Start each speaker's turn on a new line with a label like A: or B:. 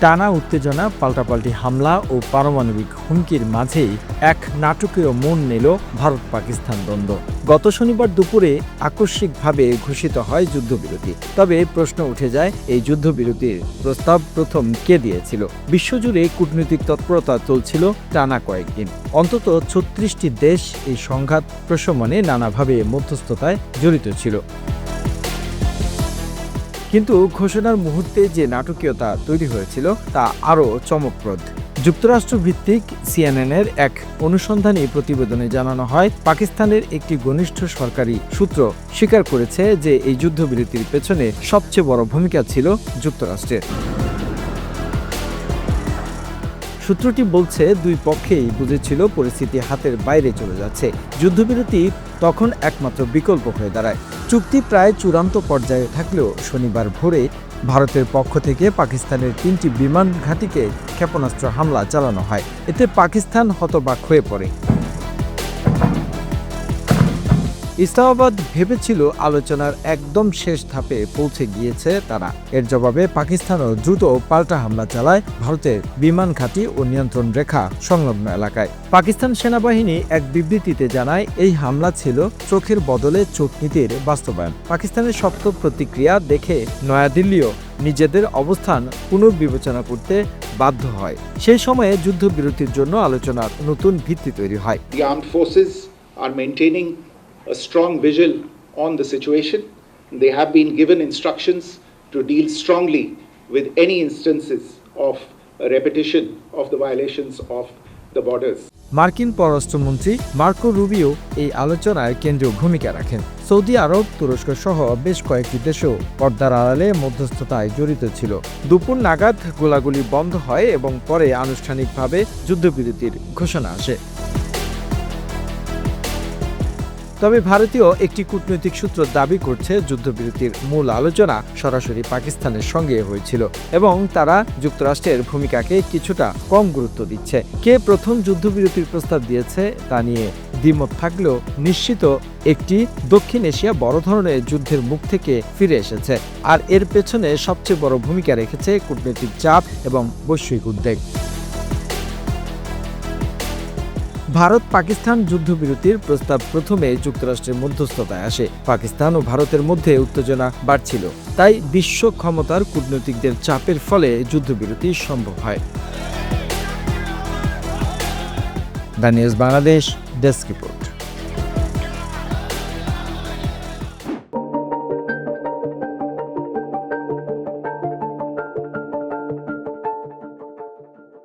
A: টানা উত্তেজনা, পাল্টাপাল্টি হামলা ও পারমাণবিক হুমকির মাঝেই এক নাটকীয় মন নিল ভারত পাকিস্তান দ্বন্দ্ব। গত শনিবার দুপুরে আকস্মিকভাবে ঘোষিত হয় যুদ্ধবিরতি। তবে প্রশ্ন উঠে যায়, এই যুদ্ধবিরতির প্রস্তাব প্রথম কে দিয়েছিল? বিশ্বজুড়ে কূটনৈতিক তৎপরতা চলছিল টানা কয়েকদিন। অন্তত ছত্রিশটি দেশ এই সংঘাত প্রশমনে নানাভাবে মধ্যস্থতায় জড়িত ছিল। কিন্তু ঘোষণার মুহূর্তে যে নাটকীয়তা তৈরি হয়েছিল তা আরও চমকপ্রদ। যুক্তরাষ্ট্র ভিত্তিক সিএনএনের এক অনুসন্ধানী প্রতিবেদনে জানানো হয়, পাকিস্তানের একটি ঘনিষ্ঠ সরকারি সূত্র স্বীকার করেছে যে এই যুদ্ধবিরতির পেছনে সবচেয়ে বড় ভূমিকা ছিল যুক্তরাষ্ট্রের। সূত্রটি বলছে, দুই পক্ষেই বুঝেছিল পরিস্থিতি হাতের বাইরে চলে যাচ্ছে। যুদ্ধবিরতি তখন একমাত্র বিকল্প হয়ে দাঁড়ায়। চুক্তি প্রায় চূড়ান্ত পর্যায়ে থাকলেও শনিবার ভোরে ভারতের পক্ষ থেকে পাকিস্তানের তিনটি বিমান ঘাঁটিকে ক্ষেপণাস্ত্র হামলা চালানো হয়। এতে পাকিস্তান হতবাক হয়ে পড়ে। ইসলামাবাদ ভেবেছিল আলোচনার একদম শেষ ধাপে পৌঁছে গিয়েছে তারা। এর জবাবে পাকিস্তানও দ্রুত পাল্টা হামলা চালায় ভারতের বিমান ঘাঁটি ও নিয়ন্ত্রণ রেখা সংলগ্ন এলাকায়। পাকিস্তান সেনাবাহিনী এক বিবৃতিতে জানায়, এই হামলা ছিল চোখের বদলে চোখ নীতির বাস্তবায়ন। পাকিস্তানের শক্ত প্রতিক্রিয়া দেখে নয়াদিল্লিও নিজেদের অবস্থান পুনর্বিবেচনা করতে বাধ্য হয়। সেই সময়ে যুদ্ধবিরতির জন্য আলোচনার নতুন ভিত্তি তৈরি হয়।
B: A strong vigil on the situation. They have been given instructions to deal strongly with any instances of a repetition of the violations of the borders.
A: মার্কিন পররাষ্ট্রমন্ত্রী মার্কো রুবিও এই আলোচনায় কেন্দ্রীয় ভূমিকা রাখেন সৌদি আরব তুরস্ক সহ বেশ কয়েকটি দেশও পর্দার আড়ালে মধ্যস্থতায় জড়িত ছিল দুপুর নাগাদ গোলাগুলি বন্ধ হয় এবং পরে আনুষ্ঠানিকভাবে যুদ্ধবিরতির ঘোষণা আসে তবে ভারতীয় একটি কূটনৈতিক সূত্র দাবি করছে যুদ্ধবিরতির মূল আলোচনা সরাসরি পাকিস্তানের সঙ্গে হয়েছিল এবং তারা যুক্তরাষ্ট্রের ভূমিকাকে কিছুটা কম গুরুত্ব দিচ্ছে। কে প্রথম যুদ্ধবিরতির প্রস্তাব দিয়েছে তা নিয়ে দ্বিমত থাকলেও নিশ্চিত একটি দক্ষিণ এশিয়া বড় ধরনের যুদ্ধের মুখ থেকে ফিরে এসেছে। আর এর পেছনে সবচেয়ে বড় ভূমিকা রেখেছে কূটনৈতিক চাপ এবং বৈশ্বিক উদ্বেগ। ভারত পাকিস্তান যুদ্ধবিরতির প্রস্তাব প্রথমে যুক্তরাষ্ট্রের মধ্যস্থতায় আসে। পাকিস্তান ও ভারতের মধ্যে উত্তেজনা বাড়ছিল। তাই বিশ্ব ক্ষমতার কূটনৈতিকদের চাপের ফলে যুদ্ধবিরতি সম্ভব হয়। The news Bangladesh, desk report.